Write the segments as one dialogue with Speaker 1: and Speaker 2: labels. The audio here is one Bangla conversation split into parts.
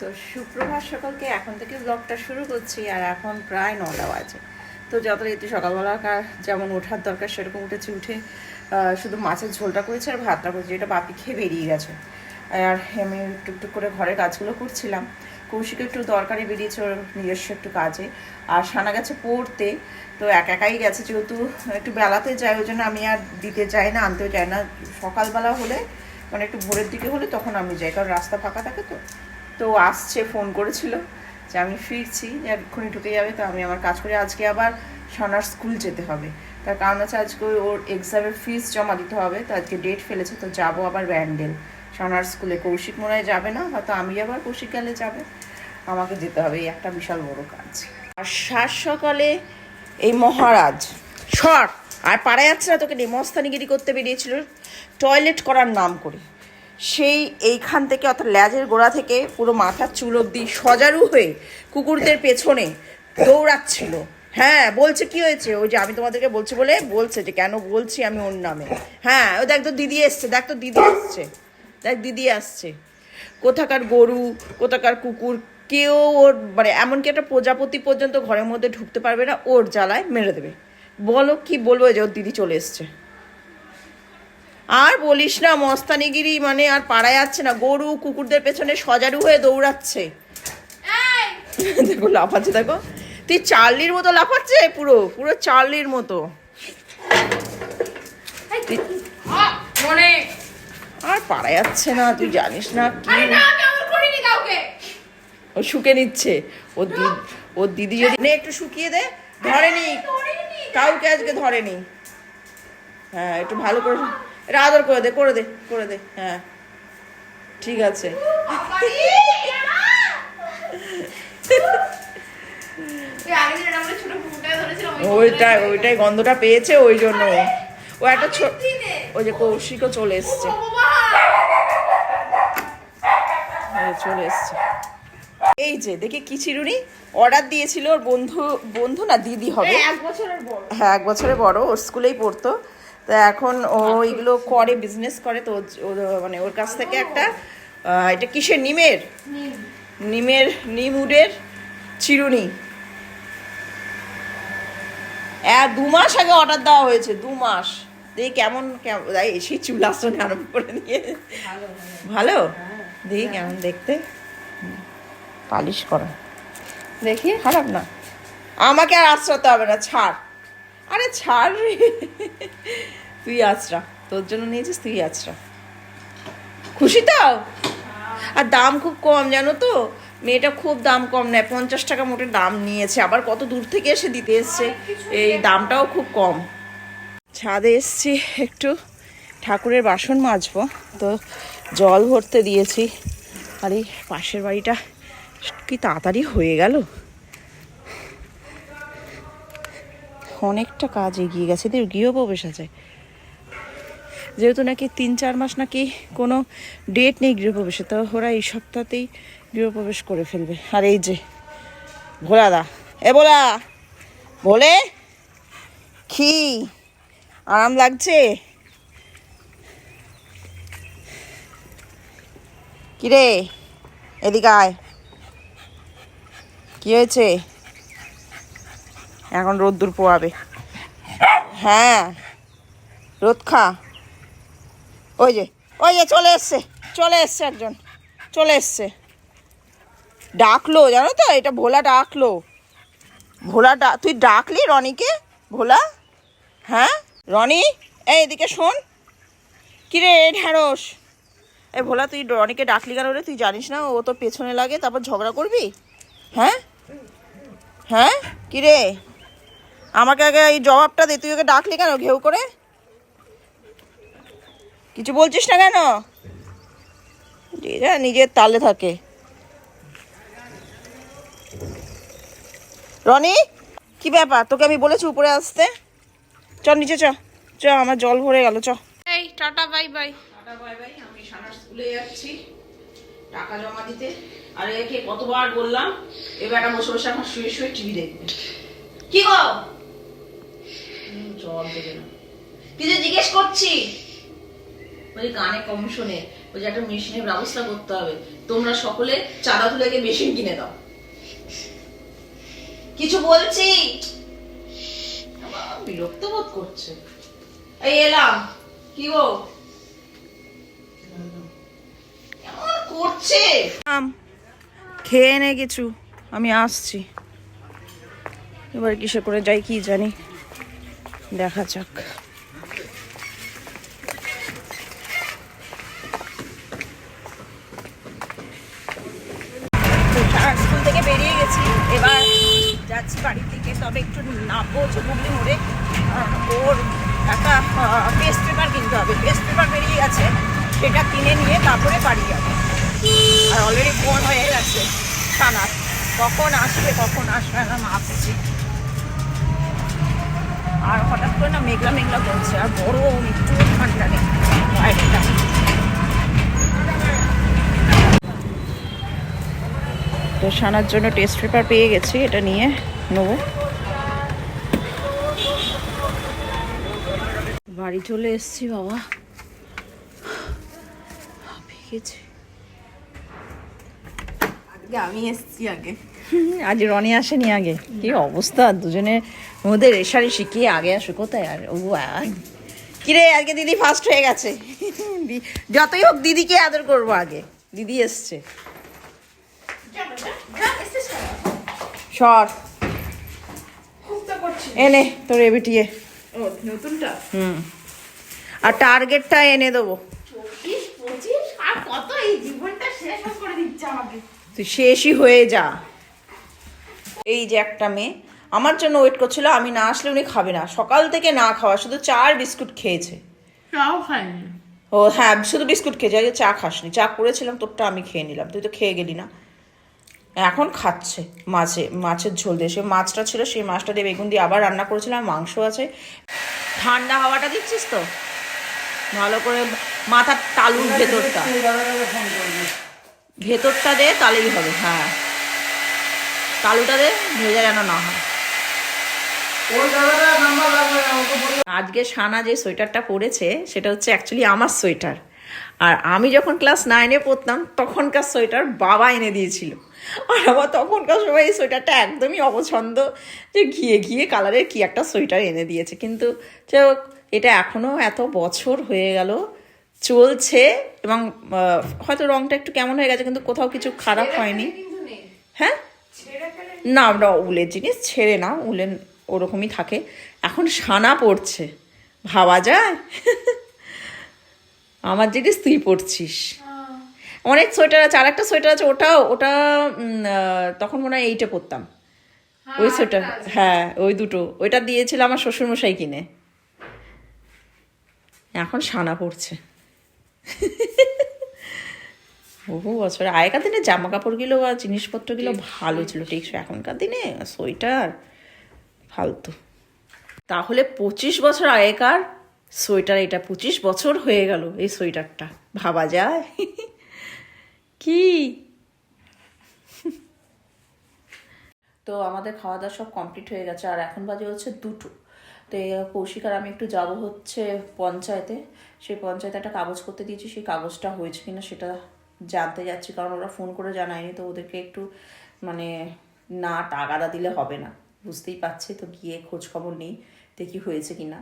Speaker 1: তো সুপ্রভাত সকলকে, এখন থেকে ব্লগটা শুরু করছি আর এখন প্রায় নটা বাজে। তো যথারীতি সকালবেলা কার যেমন ওঠার দরকার সেরকম উঠেছি, উঠে শুধু মাছের ঝোলটা করেছি আর ভাতটা করেছি এটা বাপি খেয়ে বেরিয়ে গেছে। আর আমি টুকটুক করে ঘরের কাজগুলো করছিলাম। কৌশিক একটু দরকারি বেরিয়েছে, ওর নিজস্ব একটু কাজে। আর সানা গেছে পড়তে, তো এক একাই গেছে যেহেতু একটু বেলাতে যায়, ওই জন্য আমি আর দিতে চাই না, আনতেও চাই না। সকালবেলা হলে মানে একটু ভোরের দিকে হলে তখন আমি যাই, কারণ রাস্তা ফাঁকা থাকে তো। তো আসছে, ফোন করেছিল যে আমি ফিরছি এক্ষুনি ঢুকে যাবে, তো আমি আমার কাজ করে আজকে আবার সোনার স্কুল যেতে হবে। তার কারণ হচ্ছে আজকে ওর এক্সামের ফিস জমা দিতে হবে, তো আজকে ডেট ফেলেছে, তো যাব আবার ব্যান্ডেল। সোনার স্কুলে কৌশিক মনে হয় যাবে না, হয়তো আমি আবার কৌশিক গেলে যাবে। আমাকে যেতে হবে, এই একটা বিশাল বড় কাজ। আর সাত সকালে এই মহারাজ, সর, আর পারা যাচ্ছে না, তোকে নেমস্তানিগিরি করতে বেরিয়েছিল টয়লেট করার নাম করে। সেই এইখান থেকে, অর্থাৎ ল্যাজের গোড়া থেকে পুরো মাথার চুল অব্দি সজারু হয়ে কুকুরদের পেছনে দৌড়াচ্ছিল। হ্যাঁ বলছে, কি হয়েছে? ওই যে আমি তোমাদেরকে বলছি বলে বলছে যে, কেন বলছি আমি ওর নামে? হ্যাঁ ও দেখ তো দিদি এসছে, দেখ তো দিদি এসছে। দেখ, দিদি আসছে। কোথাকার গরু, কোথাকার কুকুর, কেউ ওর মানে এমনকি একটা প্রজাপতি পর্যন্ত ঘরের মধ্যে ঢুকতে পারবে না, ওর জ্বালায় মেরে দেবে। বলো, কি বলব যে ওর দিদি চলে এসছে? আর বলিস না মস্তানিগিরি মানে আর পারা যাচ্ছে না গরু কুকুরদের পেছনে সজারু হয়ে দৌড়াচ্ছে। দেখো লাফাচ্ছে দেখো। তুই চার্লির মতো লাফাচ্ছে পুরো পুরো চার্লির মতো।
Speaker 2: মনে!
Speaker 1: আর পারা যাচ্ছে না তুই জানিস না ও শুকে নিচ্ছে। ওর দিদি ওর দিদি যদি নে একটু শুকিয়ে দে ধরেনি। কাউকে আজকে ধরেনি হ্যাঁ একটু ভালো করে আদর করে দে করে দে করে দে। হ্যাঁ। ঠিক আছে। ওইটাই ওইটাই গন্ধটা পেয়েছে ওই জন্য। ও একটা ওই যে কৌশিকও চলে এসছে। চলে এসছে। এই যে দেখি কি চিরুনি? অর্ডার দিয়েছিল ওর বন্ধু বন্ধু না দিদি হবে?
Speaker 2: এক বছরের বড়।
Speaker 1: হ্যাঁ এক বছরের বড় ওর স্কুলেই পড়তো। তা এখন ও এগুলো করে বিজনেস করে তো মানে ওর কাছ থেকে একটা এটা কিসের নিমের? নিমের নিম উডের চিরুনি। হ্যাঁ দু মাস আগে অর্ডার দেওয়া হয়েছে দু মাস। দেখি কেমন কেমন এসে চুল আসনে আরম্ভ করে দিয়ে। ভালো? দেখি কেমন দেখতে। পালিশ করা। দেখি। খারাপ না। আমাকে আর আশ্রাতে হবে না ছাড়। আরে ছাড় রে। তুই আছড়া তোর জন্য নিয়েছিস, তুই আছড়া খুশি তো? আর দাম খুব কম, জানো তো? মেয়েটা খুব দাম কম নেয়, পঞ্চাশ টাকা মোটে দাম নিয়েছে, আবার কত দূর থেকে এসে দিতে এসছে, এই দামটাও খুব কম। ছাদে এসছি, একটু ঠাকুরের বাসন মাজবো, তো জল ভরতে দিয়েছি। আর এই পাশের বাড়িটা কি তাড়াতাড়ি হয়ে গেল? অনেকটা কাজ এগিয়ে গেছে, এদের গৃহপ্রবেশ আছে। যেহেতু নাকি তিন, চার মাস নাকি কোনো ডেট নেই গৃহপ্রবেশে, তো ওরা এই সপ্তাহতেই গৃহপ্রবেশ করে ফেলবে। আর এই যে ভোলা দা এ বলা বলে কি আরাম লাগছে? কিরে, এদিকে আয়। কি হয়েছে? এখন রোদ্দুর পোয়াবে হ্যাঁ রোদ খা। ওই যে ওই যে চলে এসছে চলে এসছে একজন, চলে এসছে। ডাকলো, জানো তো, এটা ভোলা ডাকলো। ভোলা ডা, তুই ডাকলি রনিকে? ভোলা? হ্যাঁ? রনি, এই এদিকে শোন। কিরে ঢ্যাঁড়স। এই ভোলা, তুই রনিকে ডাকলি কেন রে? তুই জানিস না, ও তো পেছনে লাগে, তারপর ঝগড়া করবি? হ্যাঁ? হ্যাঁ? কিরে? আমাকে আগে এই জবাবটা দে, তুই ওকে ডাকলি কেন, ঘেউ করে? কিছু বলছিস না কেন? যে যা নিজের তালে থাকে। রনি কি ব্যাপার? তোকে আমি বলেছি উপরে আসতে। চ নিচে চ। চ আমার জল ভরে গেল চ।
Speaker 2: এই tata bye bye.
Speaker 1: Tata bye bye. আমি সানার স্কুলে যাচ্ছি। টাকা জমা দিতে। আর একে কতবার বললাম এবার একটা বসে বসে এখন শুয়ে শুয়ে টিভি দেখবে। কি গো? জল দেবে না। কিছু জিজ্ঞেস করছি? বলি কানে কম শোনে যে একটা মেশিনের ব্যবস্থা করতে হবে, তোমরা সকলে চাঁদা তুলে মেশিন কিনে দাও। কিছু বলছি? বিরক্ত বোধ করছে। এই এলাম, কি গো? করছে? খেয়ে নে কিছু, আমি আসছি। এবার কিসে করে যাই কি জানি, দেখা যাক। থেকে বেরিয়ে গেছি। এবার যাচ্ছি বাড়ির দিকে তবে একটু নামবো হচ্ছে মোড়ে ওর। একটা পেস্ট পেপার কিনতে হবে। পেস্ট পেপার বেরিয়ে গেছে, সেটা কিনে নিয়ে তারপরে বাড়ি যাব। আর অলরেডি ফোন হয়ে গেছে থানার কখন আসবে কখন আসবে না আসছি আর হঠাৎ করে না মেঘলা মেঘলা করছে, আর বড় একটু ঠান্ডা নেই তো সানার জন্য টেস্ট পেপার পেয়ে গেছি এটা নিয়ে নেব। বাড়ি চলে এসছি বাবা। ভেগেছি।
Speaker 2: আমি এসেছি আগে।
Speaker 1: আজ রনি আসেনি আগে। কি অবস্থা? দুজনের মধ্যে রেশারেশি কে আগে আসে কোথায়? আর ও কিরে আজকে দিদি ফার্স্ট হয়ে গেছে। যতই হোক দিদিকে আদর করব আগে। দিদি এসছে। সর এনে তোর এবিটিয়ে
Speaker 2: নতুনটা?
Speaker 1: হুম। আর টার্গেটটা এনে দেবো। তুই শেষই হয়ে যা। এই যে একটা মেয়ে আমার জন্য ওয়েট করছিল আমি না আসলে উনি খাবে না। সকাল থেকে না খাওয়া শুধু চা আর বিস্কুট খেয়েছে। ও হ্যাঁ শুধু বিস্কুট খেয়েছে আগে চা খাসনি। চা করেছিলাম তোরটা আমি খেয়ে নিলাম। তুই তো খেয়ে গেলি না। এখন খাচ্ছে মাছে মাছের ঝোল দিয়ে। সে মাছটা ছিল সেই মাছটা দিয়ে বেগুন দিয়ে আবার রান্না করেছিলাম মাংস আছে। ঠান্ডা হাওয়াটা দিচ্ছিস তো? ভালো করে মাথার তালুর ভেতরটা। ভেতরটা দে তালেই হবে হ্যাঁ। তালুটা দে ভেজা যেন না হয়। আজকে সানা যে সোয়েটারটা পরেছে সেটা হচ্ছে অ্যাকচুয়ালি আমার সোয়েটার। আর আমি যখন ক্লাস নাইনে পড়তাম তখনকার সোয়েটার বাবা এনে দিয়েছিল। আর আমার তখনকার সময় এই সোয়েটারটা একদমই অপছন্দ যে ঘিয়ে ঘিয়ে কালারের কি একটা সোয়েটার এনে দিয়েছে। কিন্তু যাই হোক, এটা এখনও এত বছর হয়ে গেল চলছে এবং হয়তো রংটা একটু কেমন হয়ে গেছে কিন্তু কোথাও কিছু খারাপ হয়নি। হ্যাঁ? না আমরা উলের জিনিস ছেড়ে না উলেন ওরকমই থাকে। এখন সানা পড়ছে ভাবা যায়? আমার জিনিস তুই পড়ছিস অনেক সোয়েটার আছে আর একটা সোয়েটার আছে ওটাও ওটা তখন মনে হয় এইটা পরতাম। ওই সোয়েটার হ্যাঁ ওই দুটো। ওইটা দিয়েছিল আমার শ্বশুরমশাই কিনে। এখন সানা পড়ছে বহু বছর আগেকার দিনে জামা কাপড়গুলো বা জিনিসপত্রগুলো ভালো ছিল টেকসই। এখনকার দিনে সোয়েটার ফালতু। তাহলে পঁচিশ বছর আগেকার সোয়েটার এটা পঁচিশ বছর হয়ে গেল এই সোয়েটারটা। ভাবা যায়। কি? তো আমাদের খাওয়া দাওয়া সব কমপ্লিট হয়ে গেছে, আর এখন বাজে হচ্ছে দুটো। তো কৌশিক আর আমি একটু যাব হচ্ছে পঞ্চায়েতে। সেই পঞ্চায়েতে একটা কাগজ করতে দিয়েছি, সেই কাগজটা হয়েছে কিনা সেটা জানতে যাচ্ছি, কারণ ওরা ফোন করে জানায়নি, তো ওদেরকে একটু মানে না টাকাদা দিলে হবে না। বুঝতেই পারছি, তো গিয়ে খোঁজ খবর নেই, দেখি হয়েছে কিনা।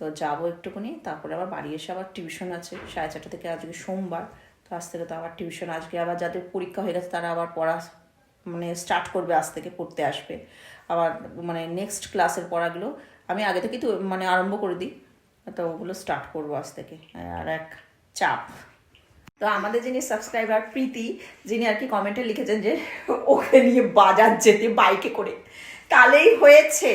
Speaker 1: তো যাব একটুখানি তারপরে আবার বাড়ি এসে আবার টিউশন আছে, সাড়ে চারটা থেকে আজকে সোমবার, তো আজ থেকে তো আবার টিউশন আজকে আবার যাদের পরীক্ষা হয়ে গেছে তারা আবার পড়া মানে স্টার্ট করবে আজ থেকে পড়তে আসবে। আবার মানে নেক্সট ক্লাসের পড়াগুলো আমি আগে থেকেই তো মানে আরম্ভ করে দিই, তো ওগুলো স্টার্ট করব আজ থেকে, আর এক চাপ। তো আমাদের যিনি সাবস্ক্রাইবার প্রীতি, যিনি আর কি কমেন্টে লিখেছেন যে, ওকে নিয়ে বাজার যেতে বাইকে করে তাহলেই হয়েছে।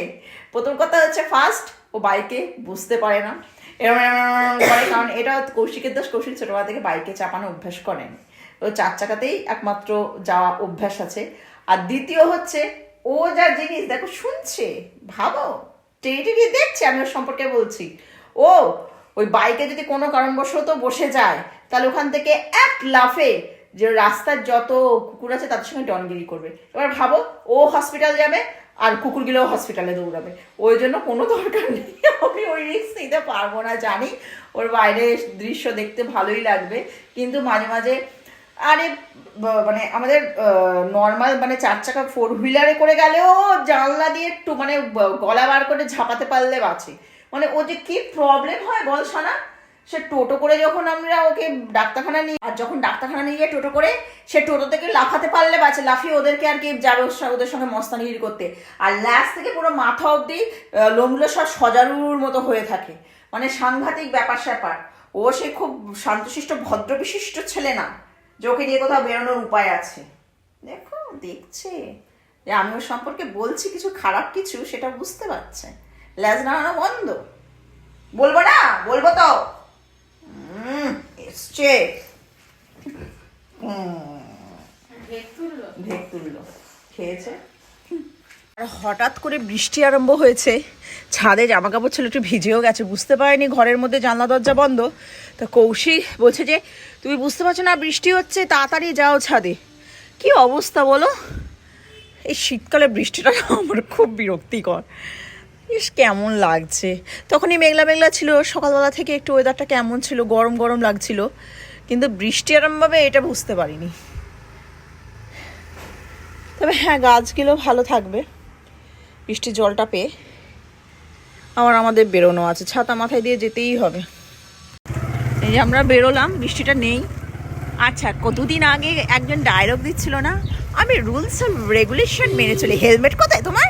Speaker 1: প্রথম কথা হচ্ছে ফার্স্ট ও বাইকে বুঝতে পারে না। এরকম করে, কারণ এটা কৌশিকের দোষ, কৌশিক ছোটবেলা থেকে বাইকে চাপানো অভ্যাস করেন। ও চার চাকাতেই একমাত্র যাওয়া অভ্যাস আছে। আর দ্বিতীয় হচ্ছে, ও যা জিনিস, দেখো, শুনছে, ভাবো, টেনে টেনে দেখছে, আমি ওর সম্পর্কে বলছি। ও, ওই বাইকে যদি কোনো কারণবশত বসে যায়, তাহলে ওখান থেকে এক লাফে যে রাস্তার যত কুকুর আছে তাদের সঙ্গে ডনগিরি করবে। এবার ভাবো, ও হসপিটাল যাবে আর কুকুরগুলো হসপিটালে দৌড়াবে। ওই জন্য কোনো দরকার নেই। আমি ওই রিস্ক নিতে পারব না, জানি। ওর বাইরে দৃশ্য দেখতে ভালোই লাগবে। কিন্তু মাঝে মাঝে, আরে মানে আমাদের নর্মাল মানে চার চাকা ফোর হুইলারে করে গেলেও জানলা দিয়ে একটু মানে গলা বার করে ঝাঁপাতে পারলে বাঁচে। মানে ও যে কি প্রবলেম হয় বল শোনা সে টোটো করে যখন আমরা ওকে ডাক্তারখানা নিয়ে আর যখন ডাক্তারখানা নিয়ে গিয়ে টোটো করে, সে টোটো থেকে লাফাতে পারলে বাঁচে, লাফিয়ে ওদেরকে আর কি যাবে ওদের সঙ্গে মস্তানিগিরি করতে। আর ল্যাস থেকে পুরো মাথা অবধি লোমগুলো সব সজারুর মতো হয়ে থাকে। মানে সাংঘাতিক ব্যাপার স্যাপার। ও সে খুব শান্তশিষ্ট ভদ্র বিশিষ্ট ছেলে না, যে ওকে নিয়ে কোথাও বেরোনোর উপায় আছে। দেখো, দেখছে। যে আমি ওর সম্পর্কে বলছি কিছু খারাপ কিছু, সেটা বুঝতে পারছে। ল্যাজ নাড়ানো বন্ধ। বলব না, বলব তো। এসছে
Speaker 2: তুললো
Speaker 1: খেয়েছে? আর হঠাৎ করে বৃষ্টি আরম্ভ হয়েছে ছাদে জামা কাপড় ছিল একটু ভিজেও গেছে বুঝতে পারিনি ঘরের মধ্যে জানলা দরজা বন্ধ। তো কৌশিক বলছে যে তুমি বুঝতে পারছ না বৃষ্টি হচ্ছে তাড়াতাড়ি যাও ছাদে। কি অবস্থা বলো? এই শীতকালে বৃষ্টিটা আমার খুব বিরক্তিকর। ইস, কেমন লাগছে। তখনই মেঘলা মেঘলা ছিল, সকালবেলা থেকে একটু ওয়েদারটা কেমন ছিল, গরম গরম লাগছিল, কিন্তু বৃষ্টি আরম্ভভাবে এটা বুঝতে পারিনি। তবে হ্যাঁ গাছগুলো ভালো থাকবে, বৃষ্টির জলটা পেয়ে। আবার আমাদের বেরোনো আছে, ছাতা মাথায় দিয়ে যেতেই হবে। এই যে আমরা বেরোলাম, বৃষ্টিটা নেই। আচ্ছা কতদিন আগে একজন ডায়লগ দিচ্ছিল না? আমি রুলস অ্যান্ড রেগুলেশন মেনে চলি। হেলমেট কোথায় তোমার?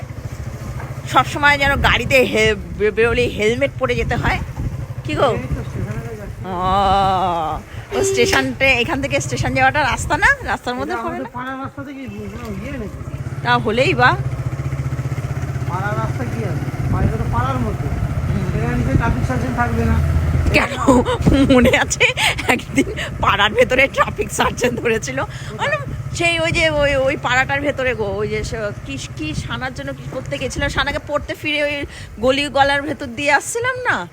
Speaker 1: সবসময় যেন গাড়িতে বেরোলে হেলমেট পরে যেতে হয়। কি গো? ও, স্টেশনটা এখান থেকে স্টেশন যাওয়াটা রাস্তা না? রাস্তার মধ্যে পড়ে না? তা হলেই বা।
Speaker 3: রাস্তা কি আছে পাড়ার মধ্যে। থাকবে না।
Speaker 1: কেন? মনে আছে একদিন পাড়ার ভেতরে ট্রাফিক সার্জেন ধরেছিল। মানে সেই ওই যে ওই ওই পাড়াটার ভেতরে গো ওই যে সে- কি কি সানার জন্য কি করতে গেছিলাম সানাকে পড়তে ফিরে ওই গলি গলার ভেতর দিয়ে আসছিলাম না?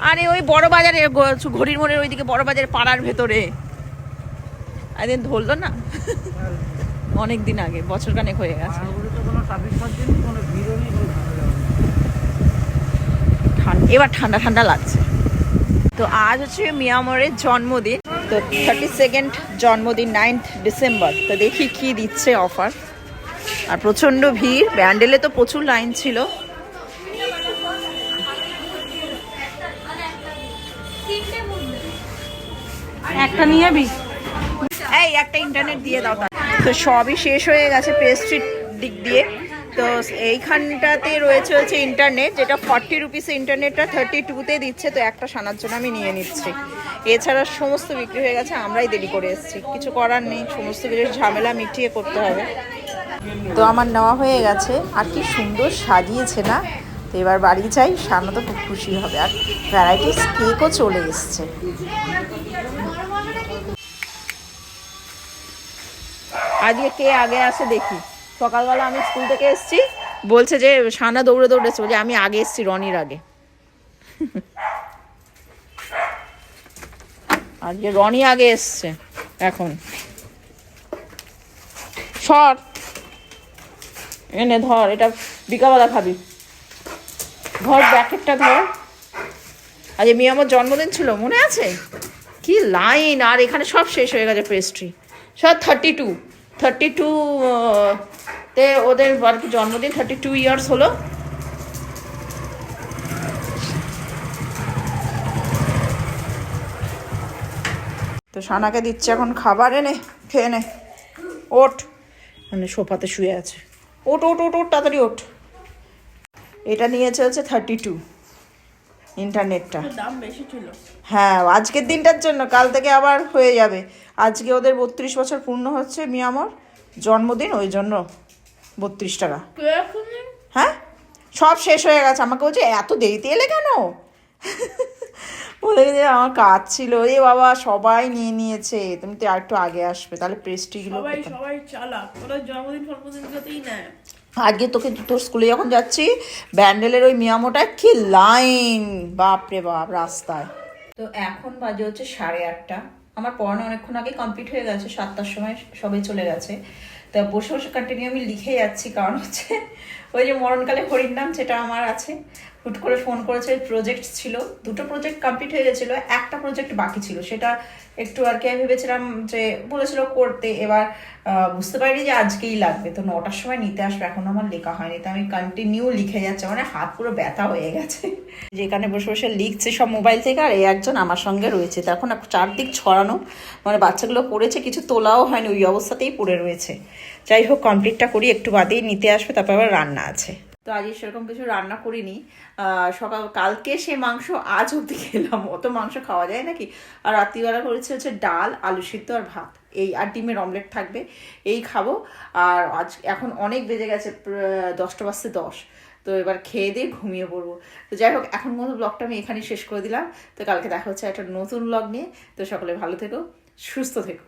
Speaker 1: আরে ওই বড় বাজারে ঘড়ির মোড়ের ওইদিকে বড় বাজারে পাড়ার ভেতরে। একদিন ধরলো না? অনেক দিন আগে বছর খানেক হয়ে গেছে। এবার ঠান্ডা ঠান্ডা লাগছে। তো আজ হচ্ছে মিয়ামরের জন্মদিন। তো থার্টি সেকেন্ড জন্মদিন নাইন্থ ডিসেম্বর তো দেখি কি দিচ্ছে অফার আর প্রচণ্ড ভিড়। ব্যান্ডেলে তো প্রচুর লাইন ছিল।
Speaker 2: একটা নিয়ে
Speaker 1: এই একটা ইন্টারনেট দিয়ে দাও তো। সবই শেষ হয়ে গেছে পেস্ট্রির দিক দিয়ে। তো এইখানটাতে রয়েছে হচ্ছে ইন্টারনেট যেটা ফর্টি রুপিসে ইন্টারনেটটা থার্টি টুতে দিচ্ছে, তো একটা সানার জন্য আমি নিয়ে নিচ্ছি। এছাড়া সমস্ত বিক্রি হয়ে গেছে, আমরাই দেরি করে এসেছি। কিছু করার নেই, সমস্ত কিছু ঝামেলা মিটিয়ে করতে হবে। তো আমার নেওয়া হয়ে গেছে, আর কি সুন্দর সাজিয়েছে না? তো এবার বাড়ি যাই, সামনে তো খুব খুশি হবে। আর ভ্যারাইটিস কেকও চলে এসছে। আজকে কে আগে আসে দেখি। সকালবেলা আমি স্কুল থেকে এসেছি, বলছে যে, সানা দৌড়ে দৌড়ে চলে আমি আগে এসেছি রনির আগে। আজকে রনি আগে এসছে, এখন। সর। এনে ধর, এটা বিকাবেলা খাবি। ধর, ব্যাকেটটা ধর। আজ মেয়ে আমার জন্মদিন ছিল, মনে আছে? কি লাইন, আর এখানে সব শেষ হয়ে গেছে পেস্ট্রি সব থার্টি টু থার্টি টু তে ওদের আর কি জন্মদিন থার্টি টু ইয়ার্স হলো। তো সানাকে দিচ্ছে এখন খাবার এনে খেয়ে নে। ওঠ। মানে সোফাতে শুয়ে আছে। ওট ওট ওট ওট তাড়াতাড়ি ওঠ। এটা নিয়েছে হচ্ছে থার্টি টু ইন্টারনেটটা।
Speaker 2: দাম বেশি ছিল।
Speaker 1: হ্যাঁ আজকের দিনটার জন্য কাল থেকে আবার হয়ে যাবে। আজকে ওদের বত্রিশ বছর পূর্ণ হচ্ছে মিয়ামর জন্মদিন ওই জন্য বত্রিশ টাকা। হ্যাঁ? সব শেষ হয়ে গেছে। আমাকে বলছে এত দেরিতে এলে কেন? বলে যে আমার কাজ ছিল। এ বাবা সবাই নিয়ে নিয়েছে। তুমি তো আর একটু আগে আসবে তাহলে প্রেস্টিগুলো
Speaker 2: সবাই সবাই চালাক। ওরা জন্মদিন করতেই নেয়।
Speaker 1: আজকে তোকে তোর স্কুলে যখন যাচ্ছি, ব্যান্ডেলের ওই মিয়ামোটা কি লাইন? বাপরে বাপ, রাস্তায়। তো এখন বাজে হচ্ছে সাড়ে আটটা। আমার পড়ানো অনেকক্ষণ আগে কমপ্লিট হয়ে গেছে, সাতটার সময় সবাই চলে গেছে। তা বসে বসে কন্টিনিউ আমি লিখে যাচ্ছি, কারণ হচ্ছে ওই যে মরণকালে হরির নাম যেটা আমার আছে, হুট করে ফোন করেছে প্রজেক্ট ছিল, দুটো প্রজেক্ট কমপ্লিট হয়ে গেছিল, একটা প্রজেক্ট বাকি ছিল, সেটা একটু আর কি আমি ভেবেছিলাম যে বলেছিল করতে, এবার বুঝতে পারিনি যে আজকেই লাগবে, তো নটার সময় নিতে আসবে, এখন আমার লেখা হয়নি, তো আমি কন্টিনিউ লিখে যাচ্ছি মানে হাত পুরো ব্যথা হয়ে গেছে। যেখানে বসে বসে লিখছে সব মোবাইল থেকে, আর এই একজন আমার সঙ্গে রয়েছে, তো এখন চারদিক ছড়ানো মানে বাচ্চাগুলো পড়েছে, কিছু তোলাও হয়নি, ওই অবস্থাতেই পড়ে রয়েছে। যাই হোক কমপ্লিটটা করি, একটু বাদেই নিতে আসবে, তারপর আবার রান্না আছে। তো আজকে সেরকম কিছু রান্না করিনি। সকাল, কালকে সে মাংস আজ অব্দি খেলাম। অত মাংস খাওয়া যায় নাকি? আর রাত্রিবেলা করেছে হচ্ছে ডাল, আলু সিদ্ধ আর ভাত। এই আর ডিমের অমলেট থাকবে, এই খাব। আর আজ, এখন অনেক বেজে গেছে দশটা বাজতে দশ। তো এবার খেয়ে দিয়ে ঘুমিয়ে পড়ব। তো যাই হোক, এখন মতো ব্লগটা আমি এখানেই শেষ করে দিলাম। তো কালকে দেখা হচ্ছে একটা নতুন ব্লগ নিয়ে। তো সকলে ভালো থেকো, সুস্থ থেকো।